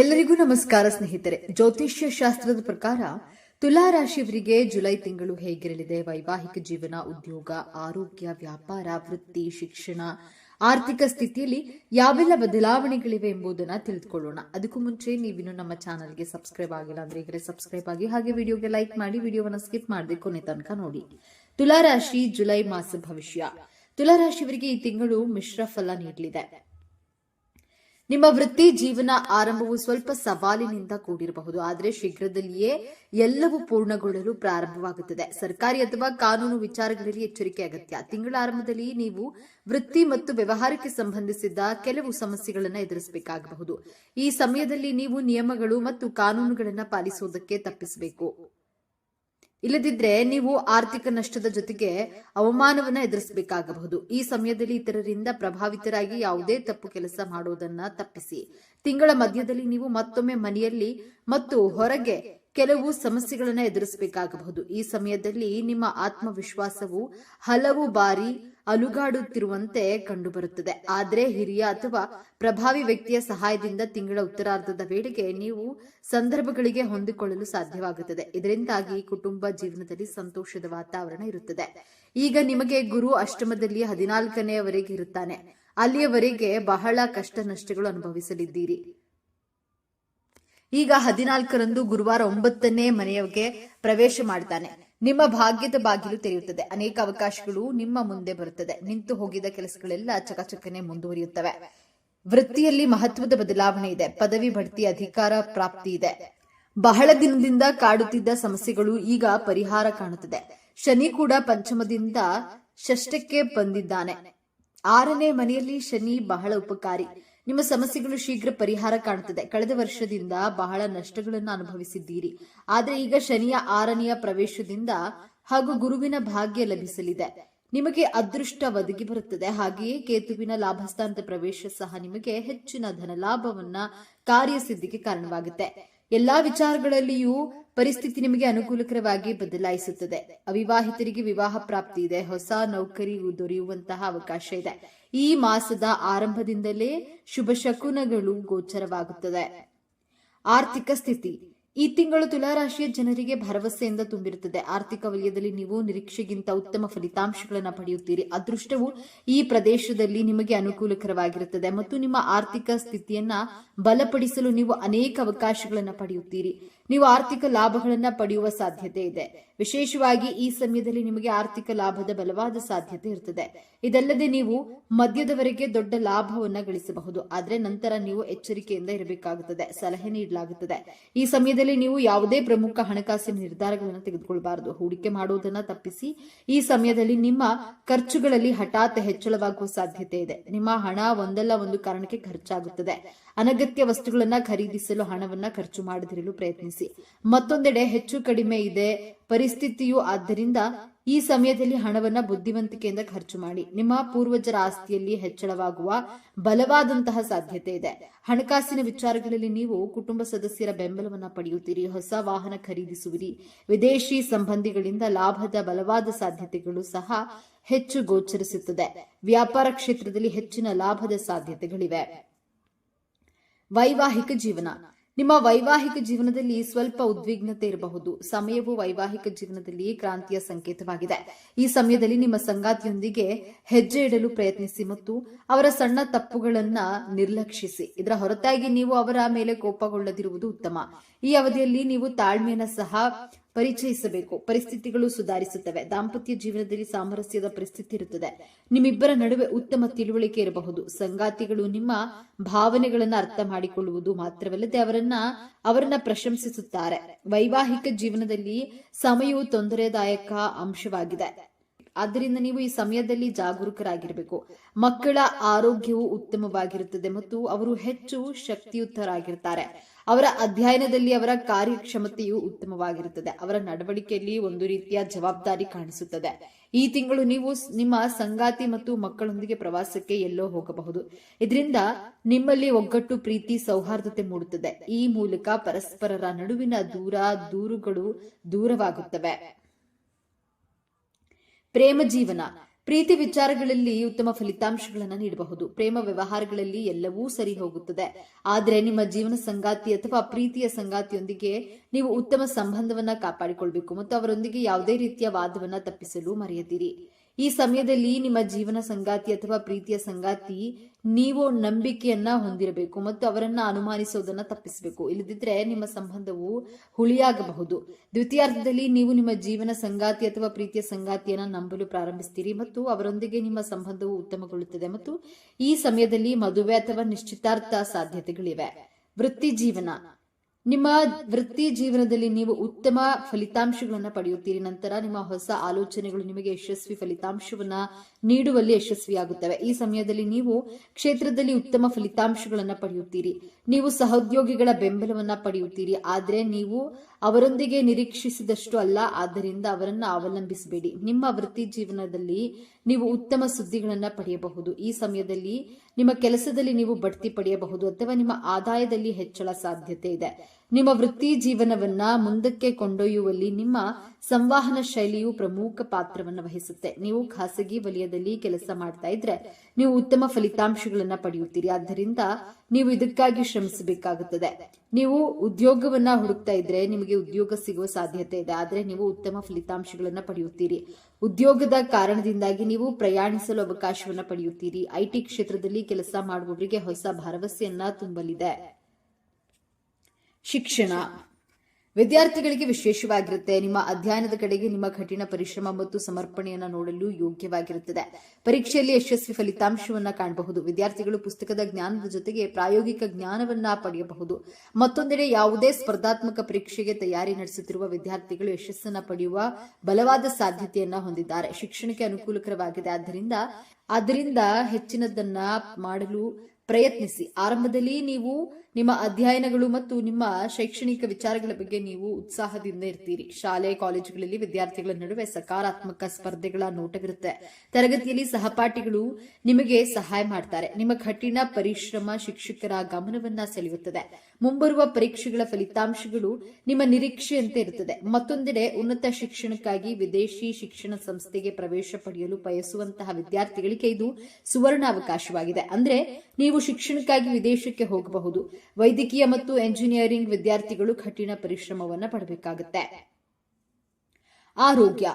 ಎಲ್ಲರಿಗೂ ನಮಸ್ಕಾರ ಸ್ನೇಹಿತರೆ. ಜ್ಯೋತಿಷ್ಯ ಶಾಸ್ತ್ರದ ಪ್ರಕಾರ ತುಲಾ ರಾಶಿಯವರಿಗೆ ಜುಲೈ ತಿಂಗಳು ಹೇಗಿರಲಿದೆ? ವೈವಾಹಿಕ ಜೀವನ, ಉದ್ಯೋಗ, ಆರೋಗ್ಯ, ವ್ಯಾಪಾರ, ವೃತ್ತಿ, ಶಿಕ್ಷಣ, ಆರ್ಥಿಕ ಸ್ಥಿತಿಯಲ್ಲಿ ಯಾವೆಲ್ಲ ಬದಲಾವಣೆಗಳಿವೆ ಎಂಬುದನ್ನ ತಿಳಿದುಕೊಳ್ಳೋಣ. ಅದಕ್ಕೂ ಮುಂಚೆ ನೀವಿನ್ನು ನಮ್ಮ ಚಾನಲ್ಗೆ ಸಬ್ಸ್ಕ್ರೈಬ್ ಆಗಿಲ್ಲ ಅಂದ್ರೆ ಈಗಲೇ ಸಬ್ಸ್ಕ್ರೈಬ್ ಆಗಿ ಹಾಗೆ ವಿಡಿಯೋಗೆ ಲೈಕ್ ಮಾಡಿ, ವಿಡಿಯೋವನ್ನು ಸ್ಕಿಪ್ ಮಾಡದೆ ಕೊನೆ ತನಕ ನೋಡಿ. ತುಲಾ ರಾಶಿ ಜುಲೈ ಮಾಸ ಭವಿಷ್ಯ. ತುಲಾ ರಾಶಿಯವರಿಗೆ ಈ ತಿಂಗಳು ಮಿಶ್ರ ಫಲ ನೀಡಲಿದೆ. ನಿಮ್ಮ ವೃತ್ತಿ ಜೀವನ ಆರಂಭವು ಸ್ವಲ್ಪ ಸವಾಲಿನಿಂದ ಕೂಡಿರಬಹುದು. ಆದರೆ ಶೀಘ್ರದಲ್ಲಿಯೇ ಎಲ್ಲವೂ ಪೂರ್ಣಗೊಳ್ಳಲು ಪ್ರಾರಂಭವಾಗುತ್ತದೆ. ಸರ್ಕಾರಿ ಅಥವಾ ಕಾನೂನು ವಿಚಾರಗಳಲ್ಲಿ ಎಚ್ಚರಿಕೆ ಅಗತ್ಯ. ತಿಂಗಳ ಆರಂಭದಲ್ಲಿ ನೀವು ವೃತ್ತಿ ಮತ್ತು ವ್ಯವಹಾರಕ್ಕೆ ಸಂಬಂಧಿಸಿದ ಕೆಲವು ಸಮಸ್ಯೆಗಳನ್ನು ಎದುರಿಸಬೇಕಾಗಬಹುದು. ಈ ಸಮಯದಲ್ಲಿ ನೀವು ನಿಯಮಗಳು ಮತ್ತು ಕಾನೂನುಗಳನ್ನು ಪಾಲಿಸುವುದಕ್ಕೆ ತಪ್ಪಿಸಬೇಕು. ಇಲ್ಲದಿದ್ರೆ ನೀವು ಆರ್ಥಿಕ ನಷ್ಟದ ಜೊತೆಗೆ ಅವಮಾನವನ್ನ ಎದುರಿಸಬೇಕಾಗಬಹುದು. ಈ ಸಮಯದಲ್ಲಿ ಇತರರಿಂದ ಪ್ರಭಾವಿತರಾಗಿ ಯಾವುದೇ ತಪ್ಪು ಕೆಲಸ ಮಾಡುವುದನ್ನ ತಪ್ಪಿಸಿ. ತಿಂಗಳ ಮಧ್ಯದಲ್ಲಿ ನೀವು ಮತ್ತೊಮ್ಮೆ ಮನೆಯಲ್ಲಿ ಮತ್ತು ಹೊರಗೆ ಕೆಲವು ಸಮಸ್ಯೆಗಳನ್ನು ಎದುರಿಸಬೇಕಾಗಬಹುದು. ಈ ಸಮಯದಲ್ಲಿ ನಿಮ್ಮ ಆತ್ಮವಿಶ್ವಾಸವು ಹಲವು ಬಾರಿ ಅಲುಗಾಡುತ್ತಿರುವಂತೆ ಕಂಡುಬರುತ್ತದೆ. ಆದರೆ ಹಿರಿಯ ಅಥವಾ ಪ್ರಭಾವಿ ವ್ಯಕ್ತಿಯ ಸಹಾಯದಿಂದ ತಿಂಗಳ ಉತ್ತರಾರ್ಧದ ವೇಳೆಗೆ ನೀವು ಸಂದರ್ಭಗಳಿಗೆ ಹೊಂದಿಕೊಳ್ಳಲು ಸಾಧ್ಯವಾಗುತ್ತದೆ. ಇದರಿಂದಾಗಿ ಕುಟುಂಬ ಜೀವನದಲ್ಲಿ ಸಂತೋಷದ ವಾತಾವರಣ ಇರುತ್ತದೆ. ಈಗ ನಿಮಗೆ ಗುರು ಅಷ್ಟಮದಲ್ಲಿ ಹದಿನಾಲ್ಕನೆಯವರೆಗೆ ಇರುತ್ತಾನೆ. ಅಲ್ಲಿಯವರೆಗೆ ಬಹಳ ಕಷ್ಟ ನಷ್ಟಗಳು ಅನುಭವಿಸಲಿದ್ದೀರಿ. ಈಗ ಹದಿನಾಲ್ಕರಂದು ಗುರುವಾರ ಒಂಬತ್ತನೇ ಮನೆಯವರಿಗೆ ಪ್ರವೇಶ ಮಾಡ್ತಾನೆ ನಿಮ್ಮ ಭಾಗ್ಯದ ಬಾಗಿಲು ತೆರೆಯುತ್ತದೆ. ಅನೇಕ ಅವಕಾಶಗಳು ನಿಮ್ಮ ಮುಂದೆ ಬರುತ್ತದೆ. ನಿಂತು ಹೋಗಿದ ಕೆಲಸಗಳೆಲ್ಲ ಚಕಚಕನೆ ಮುಂದುವರಿಯುತ್ತವೆ. ವೃತ್ತಿಯಲ್ಲಿ ಮಹತ್ವದ ಬದಲಾವಣೆ ಇದೆ. ಪದವಿ ಬಡ್ತಿ ಅಧಿಕಾರ ಪ್ರಾಪ್ತಿ ಇದೆ. ಬಹಳ ದಿನದಿಂದ ಕಾಡುತ್ತಿದ್ದ ಸಮಸ್ಯೆಗಳು ಈಗ ಪರಿಹಾರ ಕಾಣುತ್ತದೆ. ಶನಿ ಕೂಡ ಪಂಚಮದಿಂದ ಷಷ್ಟಕ್ಕೆ ಬಂದಿದ್ದಾನೆ. ಆರನೇ ಮನೆಯಲ್ಲಿ ಶನಿ ಬಹಳ ಉಪಕಾರಿ. ನಿಮ್ಮ ಸಮಸ್ಯೆಗಳು ಶೀಘ್ರ ಪರಿಹಾರ ಕಾಣುತ್ತದೆ. ಕಳೆದ ವರ್ಷದಿಂದ ಬಹಳ ನಷ್ಟಗಳನ್ನು ಅನುಭವಿಸಿದ್ದೀರಿ. ಆದರೆ ಈಗ ಶನಿಯ ಆರನೆಯ ಪ್ರವೇಶದಿಂದ ಹಾಗೂ ಗುರುವಿನ ಭಾಗ್ಯ ಲಭಿಸಲಿದೆ. ನಿಮಗೆ ಅದೃಷ್ಟ ಒದಗಿ ಬರುತ್ತದೆ. ಹಾಗೆಯೇ ಕೇತುವಿನ ಲಾಭಸ್ಥಾನದ ಪ್ರವೇಶ ಸಹ ನಿಮಗೆ ಹೆಚ್ಚಿನ ಧನ ಲಾಭವನ್ನ ಕಾರ್ಯಸಿದ್ಧಿಗೆ ಕಾರಣವಾಗುತ್ತೆ. ಎಲ್ಲಾ ವಿಚಾರಗಳಲ್ಲಿಯೂ ಪರಿಸ್ಥಿತಿ ನಿಮಗೆ ಅನುಕೂಲಕರವಾಗಿ ಬದಲಾಯಿಸುತ್ತದೆ. ಅವಿವಾಹಿತರಿಗೆ ವಿವಾಹ ಪ್ರಾಪ್ತಿ ಇದೆ. ಹೊಸ ನೌಕರಿ ದೊರೆಯುವಂತಹ ಅವಕಾಶ ಇದೆ. ಈ ಮಾಸದ ಆರಂಭದಿಂದಲೇ ಶುಭ ಶಕುನಗಳು ಗೋಚರವಾಗುತ್ತದೆ. ಆರ್ಥಿಕ ಸ್ಥಿತಿ. ಈ ತಿಂಗಳು ತುಲಾರಾಶಿಯ ಜನರಿಗೆ ಭರವಸೆಯಿಂದ ತುಂಬಿರುತ್ತದೆ. ಆರ್ಥಿಕ ವಲಯದಲ್ಲಿ ನೀವು ನಿರೀಕ್ಷೆಗಿಂತ ಉತ್ತಮ ಫಲಿತಾಂಶಗಳನ್ನು ಪಡೆಯುತ್ತೀರಿ. ಅದೃಷ್ಟವು ಈ ಪ್ರದೇಶದಲ್ಲಿ ನಿಮಗೆ ಅನುಕೂಲಕರವಾಗಿರುತ್ತದೆ ಮತ್ತು ನಿಮ್ಮ ಆರ್ಥಿಕ ಸ್ಥಿತಿಯನ್ನ ಬಲಪಡಿಸಲು ನೀವು ಅನೇಕ ಅವಕಾಶಗಳನ್ನು ಪಡೆಯುತ್ತೀರಿ. ನೀವು ಆರ್ಥಿಕ ಲಾಭಗಳನ್ನು ಪಡೆಯುವ ಸಾಧ್ಯತೆ ಇದೆ. ವಿಶೇಷವಾಗಿ ಈ ಸಮಯದಲ್ಲಿ ನಿಮಗೆ ಆರ್ಥಿಕ ಲಾಭದ ಬಲವಾದ ಸಾಧ್ಯತೆ ಇರ್ತದೆ. ಇದಲ್ಲದೆ ನೀವು ಮದ್ಯದವರೆಗೆ ದೊಡ್ಡ ಲಾಭವನ್ನ ಗಳಿಸಬಹುದು. ಆದರೆ ನಂತರ ನೀವು ಎಚ್ಚರಿಕೆಯಿಂದ ಇರಬೇಕಾಗುತ್ತದೆ. ಸಲಹೆ ನೀಡಲಾಗುತ್ತದೆ. ಈ ಸಮಯದಲ್ಲಿ ನೀವು ಯಾವುದೇ ಪ್ರಮುಖ ಹಣಕಾಸಿನ ನಿರ್ಧಾರಗಳನ್ನು ತೆಗೆದುಕೊಳ್ಳಬಾರದು ಹೂಡಿಕೆ ಮಾಡುವುದನ್ನು ತಪ್ಪಿಸಿ ಈ ಸಮಯದಲ್ಲಿ ನಿಮ್ಮ ಖರ್ಚುಗಳಲ್ಲಿ ಹಠಾತ್ ಹೆಚ್ಚಳವಾಗುವ ಸಾಧ್ಯತೆ ಇದೆ. ನಿಮ್ಮ ಹಣ ಒಂದಲ್ಲ ಒಂದು ಕಾರಣಕ್ಕೆ ಖರ್ಚಾಗುತ್ತದೆ. ಅನಗತ್ಯ ವಸ್ತುಗಳನ್ನ ಖರೀದಿಸಲು ಹಣವನ್ನ ಖರ್ಚು ಮಾಡದಿರಲು ಪ್ರಯತ್ನಿಸಿ. ಮತ್ತೊಂದೆಡೆ ಹೆಚ್ಚು ಕಡಿಮೆ ಇದೆ ಪರಿಸ್ಥಿತಿಯು, ಆದ್ದರಿಂದ ಈ ಸಮಯದಲ್ಲಿ ಹಣವನ್ನ ಬುದ್ಧಿವಂತಿಕೆಯಿಂದ ಖರ್ಚು ಮಾಡಿ. ನಿಮ್ಮ ಪೂರ್ವಜರ ಆಸ್ತಿಯಲ್ಲಿ ಹೆಚ್ಚಳವಾಗುವ ಬಲವಾದಂತಹ ಸಾಧ್ಯತೆ ಇದೆ. ಹಣಕಾಸಿನ ವಿಚಾರಗಳಲ್ಲಿ ನೀವು ಕುಟುಂಬ ಸದಸ್ಯರ ಬೆಂಬಲವನ್ನ ಪಡೆಯುತ್ತೀರಿ. ಹೊಸ ವಾಹನ ಖರೀದಿಸುವಿರಿ. ವಿದೇಶಿ ಸಂಬಂಧಿಗಳಿಂದ ಲಾಭದ ಬಲವಾದ ಸಾಧ್ಯತೆಗಳು ಸಹ ಹೆಚ್ಚು ಗೋಚರಿಸುತ್ತದೆ. ವ್ಯಾಪಾರ ಕ್ಷೇತ್ರದಲ್ಲಿ ಹೆಚ್ಚಿನ ಲಾಭದ ಸಾಧ್ಯತೆಗಳಿವೆ. ವೈವಾಹಿಕ ಜೀವನ. ನಿಮ್ಮ ವೈವಾಹಿಕ ಜೀವನದಲ್ಲಿ ಸ್ವಲ್ಪ ಉದ್ವಿಗ್ನತೆ ಇರಬಹುದು. ಸಮಯವು ವೈವಾಹಿಕ ಜೀವನದಲ್ಲಿ ಕ್ರಾಂತಿಯ ಸಂಕೇತವಾಗಿದೆ. ಈ ಸಮಯದಲ್ಲಿ ನಿಮ್ಮ ಸಂಗಾತಿಯೊಂದಿಗೆ ಹೆಜ್ಜೆ ಇಡಲು ಪ್ರಯತ್ನಿಸಿ ಮತ್ತು ಅವರ ಸಣ್ಣ ತಪ್ಪುಗಳನ್ನ ನಿರ್ಲಕ್ಷಿಸಿ. ಇದರ ಹೊರತಾಗಿ ನೀವು ಅವರ ಮೇಲೆ ಕೋಪಗೊಳ್ಳದಿರುವುದು ಉತ್ತಮ. ಈ ಅವಧಿಯಲ್ಲಿ ನೀವು ತಾಳ್ಮೆಯನ್ನ ಸಹ ಪರಿಚಯಿಸಬೇಕು. ಪರಿಸ್ಥಿತಿಗಳು ಸುಧಾರಿಸುತ್ತವೆ. ದಾಂಪತ್ಯ ಜೀವನದಲ್ಲಿ ಸಾಮರಸ್ಯದ ಪರಿಸ್ಥಿತಿ ಇರುತ್ತದೆ. ನಿಮ್ಮಿಬ್ಬರ ನಡುವೆ ಉತ್ತಮ ತಿಳುವಳಿಕೆ ಇರಬಹುದು. ಸಂಗಾತಿಗಳು ನಿಮ್ಮ ಭಾವನೆಗಳನ್ನು ಅರ್ಥ ಮಾಡಿಕೊಳ್ಳುವುದು ಮಾತ್ರವಲ್ಲದೆ ಅವರನ್ನ ಅವರನ್ನ ಪ್ರಶಂಸಿಸುತ್ತಾರೆ. ವೈವಾಹಿಕ ಜೀವನದಲ್ಲಿ ಸಮಯವು ತೊಂದರೆದಾಯಕ ಅಂಶವಾಗಿದೆ. ಆದ್ದರಿಂದ ನೀವು ಈ ಸಮಯದಲ್ಲಿ ಜಾಗರೂಕರಾಗಿರಬೇಕು. ಮಕ್ಕಳ ಆರೋಗ್ಯವು ಉತ್ತಮವಾಗಿರುತ್ತದೆ ಮತ್ತು ಅವರು ಹೆಚ್ಚು ಶಕ್ತಿಯುತರಾಗಿರ್ತಾರೆ. ಅವರ ಅಧ್ಯಯನದಲ್ಲಿ ಅವರ ಕಾರ್ಯಕ್ಷಮತೆಯು ಉತ್ತಮವಾಗಿರುತ್ತದೆ. ಅವರ ನಡವಳಿಕೆಯಲ್ಲಿ ಒಂದು ರೀತಿಯ ಜವಾಬ್ದಾರಿ ಕಾಣಿಸುತ್ತದೆ. ಈ ತಿಂಗಳು ನೀವು ನಿಮ್ಮ ಸಂಗಾತಿ ಮತ್ತು ಮಕ್ಕಳೊಂದಿಗೆ ಪ್ರವಾಸಕ್ಕೆ ಎಲ್ಲೋ ಹೋಗಬಹುದು. ಇದರಿಂದ ನಿಮ್ಮಲ್ಲಿ ಒಗ್ಗಟ್ಟು, ಪ್ರೀತಿ, ಸೌಹಾರ್ದತೆ ಮೂಡುತ್ತದೆ. ಈ ಮೂಲಕ ಪರಸ್ಪರರ ನಡುವಿನ ದೂರ, ದೂರುಗಳು ದೂರವಾಗುತ್ತವೆ. ಪ್ರೇಮ ಜೀವನ. ಪ್ರೀತಿ ವಿಚಾರಗಳಲ್ಲಿ ಉತ್ತಮ ಫಲಿತಾಂಶಗಳನ್ನು ನೀಡಬಹುದು. ಪ್ರೇಮ ವ್ಯವಹಾರಗಳಲ್ಲಿ ಎಲ್ಲವೂ ಸರಿ ಹೋಗುತ್ತದೆ. ಆದರೆ ನಿಮ್ಮ ಜೀವನ ಸಂಗಾತಿ ಅಥವಾ ಪ್ರೀತಿಯ ಸಂಗಾತಿಯೊಂದಿಗೆ ನೀವು ಉತ್ತಮ ಸಂಬಂಧವನ್ನ ಕಾಪಾಡಿಕೊಳ್ಬೇಕು ಮತ್ತು ಅವರೊಂದಿಗೆ ಯಾವುದೇ ರೀತಿಯ ವಾದವನ್ನ ತಪ್ಪಿಸಲು ಮರೆಯದಿರಿ. ಈ ಸಮಯದಲ್ಲಿ ನಿಮ್ಮ ಜೀವನ ಸಂಗಾತಿ ಅಥವಾ ಪ್ರೀತಿಯ ಸಂಗಾತಿ ನೀವು ನಂಬಿಕೆಯನ್ನ ಹೊಂದಿರಬೇಕು ಮತ್ತು ಅವರನ್ನ ಅನುಮಾನಿಸೋದನ್ನ ತಪ್ಪಿಸಬೇಕು. ಇಲ್ಲದಿದ್ರೆ ನಿಮ್ಮ ಸಂಬಂಧವು ಹುಳಿಯಾಗಬಹುದು. ದ್ವಿತೀಯಾರ್ಧದಲ್ಲಿ ನೀವು ನಿಮ್ಮ ಜೀವನ ಸಂಗಾತಿ ಅಥವಾ ಪ್ರೀತಿಯ ಸಂಗಾತಿಯನ್ನ ನಂಬಲು ಪ್ರಾರಂಭಿಸ್ತೀರಿ ಮತ್ತು ಅವರೊಂದಿಗೆ ನಿಮ್ಮ ಸಂಬಂಧವು ಉತ್ತಮಗೊಳ್ಳುತ್ತದೆ ಮತ್ತು ಈ ಸಮಯದಲ್ಲಿ ಮದುವೆ ಅಥವಾ ನಿಶ್ಚಿತಾರ್ಥ ಸಾಧ್ಯತೆಗಳಿವೆ. ವೃತ್ತಿ ಜೀವನ. ನಿಮ್ಮ ವೃತ್ತಿ ಜೀವನದಲ್ಲಿ ನೀವು ಉತ್ತಮ ಫಲಿತಾಂಶಗಳನ್ನು ಪಡೆಯುತ್ತೀರಿ. ನಂತರ ನಿಮ್ಮ ಹೊಸ ಆಲೋಚನೆಗಳು ನಿಮಗೆ ಯಶಸ್ವಿ ಫಲಿತಾಂಶವನ್ನ ನೀಡುವಲ್ಲಿ ಯಶಸ್ವಿಯಾಗುತ್ತವೆ. ಈ ಸಮಯದಲ್ಲಿ ನೀವು ಕ್ಷೇತ್ರದಲ್ಲಿ ಉತ್ತಮ ಫಲಿತಾಂಶಗಳನ್ನು ಪಡೆಯುತ್ತೀರಿ. ನೀವು ಸಹೋದ್ಯೋಗಿಗಳ ಬೆಂಬಲವನ್ನ ಪಡೆಯುತ್ತೀರಿ. ಆದರೆ ನೀವು ಅವರೊಂದಿಗೆ ನಿರೀಕ್ಷಿಸಿದಷ್ಟು ಅಲ್ಲ. ಆದ್ದರಿಂದ ಅವರನ್ನು ಅವಲಂಬಿಸಬೇಡಿ. ನಿಮ್ಮ ವೃತ್ತಿ ಜೀವನದಲ್ಲಿ ನೀವು ಉತ್ತಮ ಸುದ್ದಿಗಳನ್ನು ಪಡೆಯಬಹುದು. ಈ ಸಮಯದಲ್ಲಿ ನಿಮ್ಮ ಕೆಲಸದಲ್ಲಿ ನೀವು ಬಡ್ತಿ ಪಡೆಯಬಹುದು ಅಥವಾ ನಿಮ್ಮ ಆದಾಯದಲ್ಲಿ ಹೆಚ್ಚಳ ಸಾಧ್ಯತೆ ಇದೆ. ನಿಮ್ಮ ವೃತ್ತಿ ಜೀವನವನ್ನ ಮುಂದಕ್ಕೆ ಕೊಂಡೊಯ್ಯುವಲ್ಲಿ ನಿಮ್ಮ ಸಂವಹನ ಶೈಲಿಯು ಪ್ರಮುಖ ಪಾತ್ರವನ್ನು ವಹಿಸುತ್ತೆ. ನೀವು ಖಾಸಗಿ ವಲಯದಲ್ಲಿ ಕೆಲಸ ಮಾಡ್ತಾ ಇದ್ರೆ ನೀವು ಉತ್ತಮ ಫಲಿತಾಂಶಗಳನ್ನ ಪಡೆಯುತ್ತೀರಿ. ಆದ್ದರಿಂದ ನೀವು ಇದಕ್ಕಾಗಿ ಶ್ರಮಿಸಬೇಕಾಗುತ್ತದೆ. ನೀವು ಉದ್ಯೋಗವನ್ನ ಹುಡುಕ್ತಾ ಇದ್ರೆ ನಿಮಗೆ ಉದ್ಯೋಗ ಸಿಗುವ ಸಾಧ್ಯತೆ ಇದೆ. ಆದರೆ ನೀವು ಉತ್ತಮ ಫಲಿತಾಂಶಗಳನ್ನ ಪಡೆಯುತ್ತೀರಿ. ಉದ್ಯೋಗದ ಕಾರಣದಿಂದಾಗಿ ನೀವು ಪ್ರಯಾಣಿಸಲು ಅವಕಾಶವನ್ನ ಪಡೆಯುತ್ತೀರಿ. ಐಟಿ ಕ್ಷೇತ್ರದಲ್ಲಿ ಕೆಲಸ ಮಾಡುವವರಿಗೆ ಹೊಸ ಭರವಸೆಯನ್ನ ತುಂಬಲಿದೆ. ಶಿಕ್ಷಣ. ವಿದ್ಯಾರ್ಥಿಗಳಿಗೆ ವಿಶೇಷವಾಗಿರುತ್ತೆ. ನಿಮ್ಮ ಅಧ್ಯಯನದ ಕಡೆಗೆ ನಿಮ್ಮ ಕಠಿಣ ಪರಿಶ್ರಮ ಮತ್ತು ಸಮರ್ಪಣೆಯನ್ನು ನೋಡಲು ಯೋಗ್ಯವಾಗಿರುತ್ತದೆ. ಪರೀಕ್ಷೆಯಲ್ಲಿ ಯಶಸ್ವಿ ಫಲಿತಾಂಶವನ್ನ ಕಾಣಬಹುದು. ವಿದ್ಯಾರ್ಥಿಗಳು ಪುಸ್ತಕದ ಜ್ಞಾನದ ಜೊತೆಗೆ ಪ್ರಾಯೋಗಿಕ ಜ್ಞಾನವನ್ನ ಪಡೆಯಬಹುದು. ಮತ್ತೊಂದೆಡೆ ಯಾವುದೇ ಸ್ಪರ್ಧಾತ್ಮಕ ಪರೀಕ್ಷೆಗೆ ತಯಾರಿ ನಡೆಸುತ್ತಿರುವ ವಿದ್ಯಾರ್ಥಿಗಳು ಯಶಸ್ಸನ್ನ ಪಡೆಯುವ ಬಲವಾದ ಸಾಧ್ಯತೆಯನ್ನ ಹೊಂದಿದ್ದಾರೆ. ಶಿಕ್ಷಣಕ್ಕೆ ಅನುಕೂಲಕರವಾಗಿದೆ. ಆದ್ದರಿಂದ ಅದರಿಂದ ಹೆಚ್ಚಿನದನ್ನ ಮಾಡಲು ಪ್ರಯತ್ನಿಸಿ. ಆರಂಭದಲ್ಲಿ ನೀವು ನಿಮ್ಮ ಅಧ್ಯಯನಗಳು ಮತ್ತು ನಿಮ್ಮ ಶೈಕ್ಷಣಿಕ ವಿಚಾರಗಳ ಬಗ್ಗೆ ನೀವು ಉತ್ಸಾಹದಿಂದ ಇರ್ತೀರಿ. ಶಾಲೆ, ಕಾಲೇಜುಗಳಲ್ಲಿ ವಿದ್ಯಾರ್ಥಿಗಳ ನಡುವೆ ಸಕಾರಾತ್ಮಕ ಸ್ಪರ್ಧೆಗಳ ನೋಟವಿರುತ್ತೆ. ತರಗತಿಯಲ್ಲಿ ಸಹಪಾಠಿಗಳು ನಿಮಗೆ ಸಹಾಯ ಮಾಡ್ತಾರೆ. ನಿಮ್ಮ ಕಠಿಣ ಪರಿಶ್ರಮ ಶಿಕ್ಷಕರ ಗಮನವನ್ನ ಸೆಳೆಯುತ್ತದೆ. ಮುಂಬರುವ ಪರೀಕ್ಷೆಗಳ ಫಲಿತಾಂಶಗಳು ನಿಮ್ಮ ನಿರೀಕ್ಷೆಯಂತೆ ಇರುತ್ತದೆ. ಮತ್ತೊಂದೆಡೆ ಉನ್ನತ ಶಿಕ್ಷಣಕ್ಕಾಗಿ ವಿದೇಶಿ ಶಿಕ್ಷಣ ಸಂಸ್ಥೆಗೆ ಪ್ರವೇಶ ಪಡೆಯಲು ಬಯಸುವಂತಹ ವಿದ್ಯಾರ್ಥಿಗಳಿಗೆ ಇದು ಸುವರ್ಣ ಅವಕಾಶವಾಗಿದೆ ಅಂದ್ರೆ ನೀವು ಶಿಕ್ಷಣಕ್ಕಾಗಿ ವಿದೇಶಕ್ಕೆ ಹೋಗಬಹುದು. ವೈದ್ಯಕೀಯ ಮತ್ತು ಎಂಜಿನಿಯರಿಂಗ್ ವಿದ್ಯಾರ್ಥಿಗಳು ಕಠಿಣ ಪರಿಶ್ರಮವನ್ನು ಪಡಬೇಕಾಗುತ್ತೆ. ಆರೋಗ್ಯ.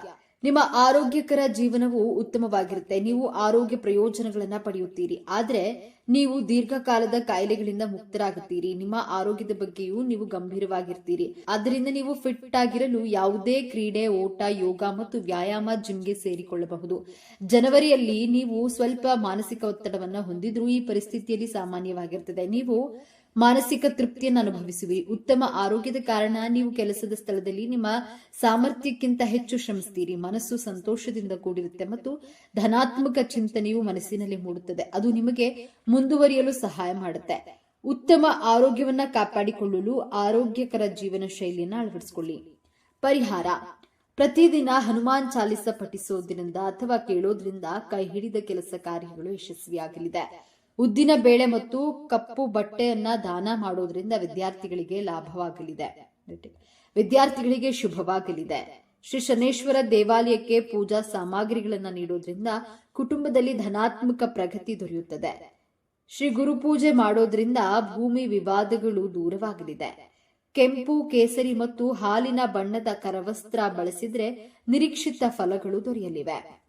ನಿಮ್ಮ ಆರೋಗ್ಯಕರ ಜೀವನವು ಉತ್ತಮವಾಗಿರುತ್ತೆ. ನೀವು ಆರೋಗ್ಯ ಪ್ರಯೋಜನಗಳನ್ನ ಪಡೆಯುತ್ತೀರಿ. ಆದರೆ ನೀವು ದೀರ್ಘಕಾಲದ ಕಾಯಿಲೆಗಳಿಂದ ಮುಕ್ತರಾಗುತ್ತೀರಿ. ನಿಮ್ಮ ಆರೋಗ್ಯದ ಬಗ್ಗೆಯೂ ನೀವು ಗಂಭೀರವಾಗಿರ್ತೀರಿ. ಆದ್ದರಿಂದ ನೀವು ಫಿಟ್ ಆಗಿರಲು ಯಾವುದೇ ಕ್ರೀಡೆ, ಓಟ, ಯೋಗ ಮತ್ತು ವ್ಯಾಯಾಮ ಜಿಮ್ಗೆ ಸೇರಿಕೊಳ್ಳಬಹುದು. ಜನವರಿಯಲ್ಲಿ ನೀವು ಸ್ವಲ್ಪ ಮಾನಸಿಕ ಒತ್ತಡವನ್ನು ಹೊಂದಿದ್ರೂ ಈ ಪರಿಸ್ಥಿತಿಯಲ್ಲಿ ಸಾಮಾನ್ಯವಾಗಿರ್ತದೆ. ನೀವು ಮಾನಸಿಕ ತೃಪ್ತಿಯನ್ನು ಅನುಭವಿಸುವಿರಿ ಉತ್ತಮ ಆರೋಗ್ಯದ ಕಾರಣ ನೀವು ಕೆಲಸದ ಸ್ಥಳದಲ್ಲಿ ನಿಮ್ಮ ಸಾಮರ್ಥ್ಯಕ್ಕಿಂತ ಹೆಚ್ಚು ಶ್ರಮಿಸ್ತೀರಿ. ಮನಸ್ಸು ಸಂತೋಷದಿಂದ ಕೂಡಿರುತ್ತೆ ಮತ್ತು ಧನಾತ್ಮಕ ಚಿಂತನೆಯು ಮನಸ್ಸಿನಲ್ಲಿ ಮೂಡುತ್ತದೆ. ಅದು ನಿಮಗೆ ಮುಂದುವರಿಯಲು ಸಹಾಯ ಮಾಡುತ್ತೆ. ಉತ್ತಮ ಆರೋಗ್ಯವನ್ನ ಕಾಪಾಡಿಕೊಳ್ಳಲು ಆರೋಗ್ಯಕರ ಜೀವನ ಶೈಲಿಯನ್ನು ಅಳವಡಿಸಿಕೊಳ್ಳಿ. ಪರಿಹಾರ. ಪ್ರತಿದಿನ ಹನುಮಾನ್ ಚಾಲಿಸ ಪಠಿಸೋದ್ರಿಂದ ಅಥವಾ ಕೇಳೋದ್ರಿಂದ ಕೈ ಹಿಡಿದ ಕೆಲಸ ಕಾರ್ಯಗಳು ಯಶಸ್ವಿಯಾಗಲಿದೆ. ಉದ್ದಿನ ಬೇಳೆ ಮತ್ತು ಕಪ್ಪು ಬಟ್ಟೆಯನ್ನ ದಾನ ಮಾಡೋದ್ರಿಂದ ವಿದ್ಯಾರ್ಥಿಗಳಿಗೆ ಲಾಭವಾಗಲಿದೆ. ವಿದ್ಯಾರ್ಥಿಗಳಿಗೆ ಶುಭವಾಗಲಿದೆ. ಶ್ರೀ ಶನೇಶ್ವರ ದೇವಾಲಯಕ್ಕೆ ಪೂಜಾ ಸಾಮಗ್ರಿಗಳನ್ನ ನೀಡೋದ್ರಿಂದ ಕುಟುಂಬದಲ್ಲಿ ಧನಾತ್ಮಕ ಪ್ರಗತಿ ದೊರೆಯುತ್ತದೆ. ಶ್ರೀ ಗುರು ಪೂಜೆ ಮಾಡೋದ್ರಿಂದ ಭೂಮಿ ವಿವಾದಗಳು ದೂರವಾಗಲಿದೆ. ಕೆಂಪು, ಕೇಸರಿ ಮತ್ತು ಹಾಲಿನ ಬಣ್ಣದ ಕರವಸ್ತ್ರ ಬಳಸಿದ್ರೆ ನಿರೀಕ್ಷಿತ ಫಲಗಳು ದೊರೆಯಲಿವೆ.